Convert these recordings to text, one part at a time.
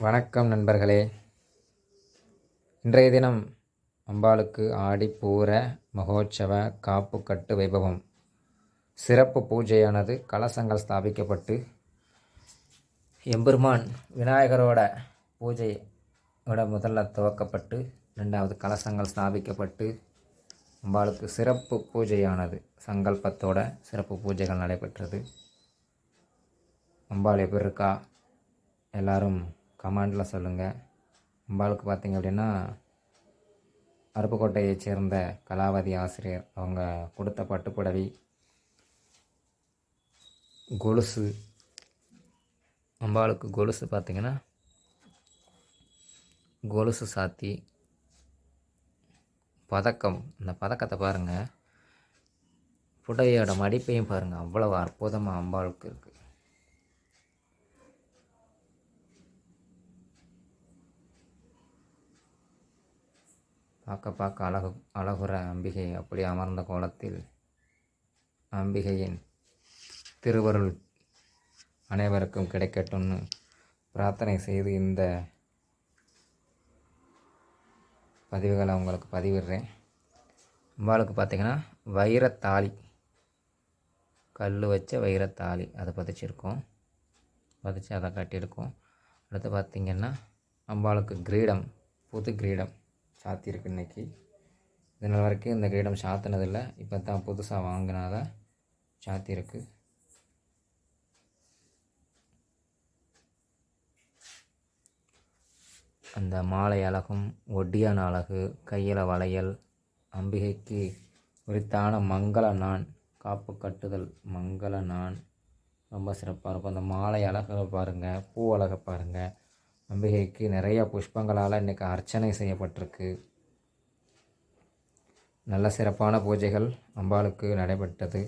வணக்கம் நண்பர்களே. இன்றைய தினம் அம்பாளுக்கு ஆடிப்பூர மகோற்சவ காப்புக்கட்டு வைபவம். சிறப்பு பூஜையானது கலசங்கள் ஸ்தாபிக்கப்பட்டு எம்பெருமான் விநாயகரோட பூஜையோட முதல்ல துவக்கப்பட்டு ரெண்டாவது கலசங்கள் ஸ்தாபிக்கப்பட்டு அம்பாளுக்கு சிறப்பு பூஜையானது. சங்கல்பத்தோட சிறப்பு பூஜைகள் நடைபெற்றது. அம்பாள் எப்படி இருக்கா? எல்லாரும் கமெண்டில் சொல்லுங்கள் அம்பாளுக்கு பார்த்தீங்க அப்படின்னா அருப்புக்கோட்டையைச் சேர்ந்த கலாவதி ஆசிரியர் அவங்க கொடுத்த பட்டுப்புடவை கொலுசு. அம்பாளுக்கு கொலுசு பார்த்தீங்கன்னா கொலுசு சாத்தி பதக்கம். இந்த பதக்கத்தை பாருங்கள் புடையோட மடிப்பையும் பாருங்கள் அவ்வளவு அற்புதமாக அம்பாளுக்கு இருக்குது பார்க்க பார்க்க அழகு அழகுற அம்பிகை அப்படி அமர்ந்த கோலத்தில் அம்பிகையின் திருவருள் அனைவருக்கும் கிடைக்கட்டும்னு பிரார்த்தனை செய்து இந்த பதிவுகளை உங்களுக்கு பதிவிடுறேன். அம்பாளுக்கு பார்த்திங்கன்னா வைரத்தாலி கல் வச்ச வைரத்தாலி அதை பதிச்சிருக்கோம். பதிச்சு அதை கட்டியிருக்கோம். அடுத்து பார்த்திங்கன்னா அம்பாளுக்கு கிரீடம் புது கிரீடம். சாத்தியிருக்கு இன்னைக்கு. இதனால் வரைக்கும் இந்த கிரீடம் சாத்தினதில்லை. இப்போ தான் புதுசாக வாங்கினாத சாத்தியிருக்கு. அந்த மாலை அழகும் ஒட்டியான அழகு கையில் வளையல் அம்பிகைக்கு உரித்தான மங்கள நான் காப்பு கட்டுதல் மங்கள நான். ரொம்ப சிறப்பாக இருக்கும். அந்த மாலை அழகை பாருங்கள் பூ அழகை பாருங்கள் அம்பிகைக்கு நிறைய புஷ்பங்களால் இன்றைக்கி அர்ச்சனை செய்யப்பட்டிருக்கு. நல்ல சிறப்பான பூஜைகள் அம்பாளுக்கு நடைபெற்றது.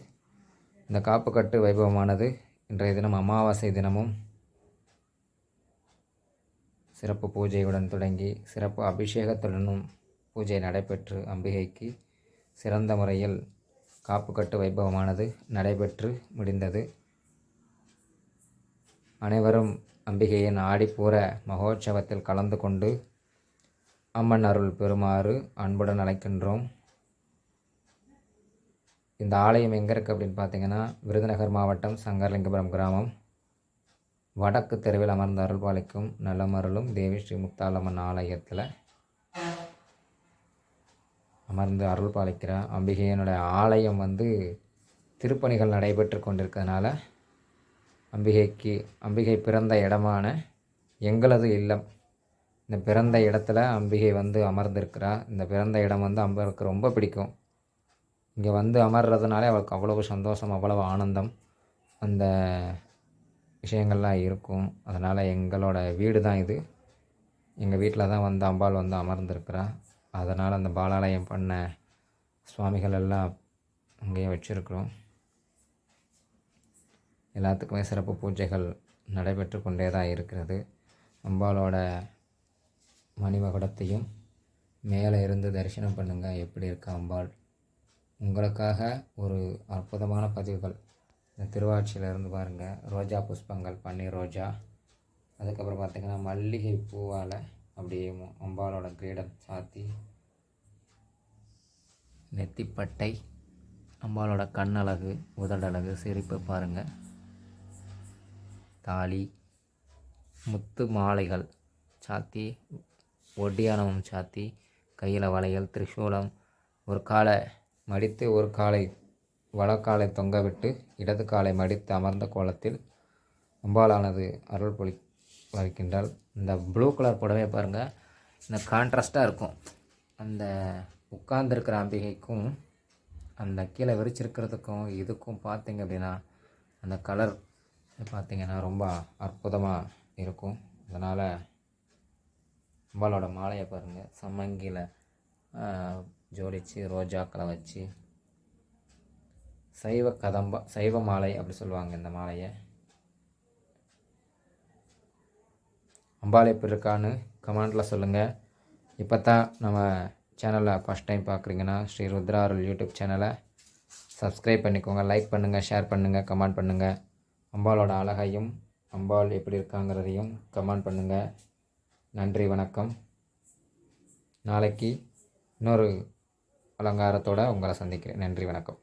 இந்த காப்புக்கட்டு வைபவமானது இன்றைய தினம் அமாவாசை தினமும் சிறப்பு பூஜையுடன் தொடங்கி சிறப்பு அபிஷேகத்துடனும் பூஜை நடைபெற்று அம்பிகைக்கு சிறந்த முறையில் காப்புக்கட்டு வைபவமானது நடைபெற்று முடிந்தது. அனைவரும் அம்பிகையின் ஆடிப்பூர மகோற்சவத்தில் கலந்து கொண்டு அம்மன் அருள் பெறுமாறு அன்புடன் அழைக்கின்றோம். இந்த ஆலயம் எங்கே இருக்குது அப்படின்னு பார்த்தீங்கன்னா விருதுநகர் மாவட்டம் சங்கரலிங்கபுரம் கிராமம். வடக்கு தெருவில் அமர்ந்த அருள்பாலிக்கும் நல்லமருளும் தேவி ஸ்ரீ முத்தாலம்மன் ஆலயத்தில் அமர்ந்து அருள் பாலிக்கிற அம்பிகையினுடைய ஆலயம் வந்து திருப்பணிகள் நடைபெற்று கொண்டிருக்கிறதுனால அம்பிகைக்கு அம்பிகை பிறந்த இடமான எங்களது இல்லம். இந்த பிறந்த இடத்துல அம்பிகை வந்து அமர்ந்திருக்கிறா. இந்த பிறந்த இடம் வந்து அம்பருக்கு ரொம்ப பிடிக்கும். இங்கே வந்து அமர்றதுனாலே அவளுக்கு அவ்வளவு சந்தோஷம் அவ்வளவு ஆனந்தம். அந்த விஷயங்கள்லாம் இருக்கும். அதனால் எங்களோட வீடு தான் இது. எங்கள் வீட்டில் தான் வந்து அம்பாள் வந்து அமர்ந்திருக்கிறா. அதனால் அந்த பாலாலயம் பண்ண சுவாமிகள் எல்லாம் அங்கேயே வச்சுருக்குறோம். எல்லாத்துக்குமே சிறப்பு பூஜைகள் நடைபெற்று கொண்டே தான் இருக்கிறது. அம்பாலோட மணிமகுடத்தையும் மேலே இருந்து தரிசனம் பண்ணுங்கள் எப்படி இருக்கா அம்பாள்? உங்களுக்காக ஒரு அற்புதமான பதிவுகள். இந்த திருவாட்சியிலேருந்து பாருங்கள் ரோஜா புஷ்பங்கள் பன்னீர் ரோஜா. அதுக்கப்புறம் பார்த்திங்கன்னா மல்லிகை பூவால் அப்படியே அம்பாலோட கிரீடம் சாத்தி நெத்திப்பட்டை அம்பாலோட கண்ணழகு உதடழகு சிரிப்பு பாருங்கள் தாலி முத்து மாலைகள் சாத்தி ஒட்டியானமும் சாத்தி கையில் வளையல் திரிசூலம் ஒரு காலை மடித்து ஒரு காலை வலக்காலை தொங்க விட்டு இடது காலை மடித்து அமர்ந்த கோலத்தில் அம்பாலானது அருள் பொலி வகிக்கின்றால் இந்த ப்ளூ கலர் புடவை பாருங்கள் இந்த கான்ட்ராஸ்ட்டாக இருக்கும். அந்த உட்கார்ந்துருக்கிற அம்பிகைக்கும் அந்த கீழே விரிச்சிருக்கிறதுக்கும் இதுக்கும் பார்த்தீங்க அப்படின்னா அந்த கலர் பார்த்திங்கன்னா ரொம்ப அற்புதமாக இருக்கும். அதனால் அம்பாலோட மாலையை பாருங்கள் சம்மங்கியில் ஜோடித்து ரோஜாக்களை வச்சு சைவ கதம்பா சைவ மாலை அப்படி சொல்லுவாங்க இந்த மாலையை. அம்பாள் எப்படி இருக்கான்னு கமெண்டில் சொல்லுங்கள் இப்போ தான் நம்ம சேனலை ஃபஸ்ட் டைம் பார்க்குறீங்கன்னா ஸ்ரீ ருத்ரா அருள் யூடியூப் சேனலை சப்ஸ்கிரைப் பண்ணிக்கோங்க லைக் பண்ணுங்கள் ஷேர் பண்ணுங்கள் கமெண்ட் பண்ணுங்கள் அம்பாலோட அழகையும் அம்பாள் எப்படி இருக்காங்கிறதையும் கமெண்ட் பண்ணுங்கள் நன்றி வணக்கம். நாளைக்கு இன்னொரு அலங்காரத்தோடு உங்களை சந்திக்கிறேன். நன்றி வணக்கம்.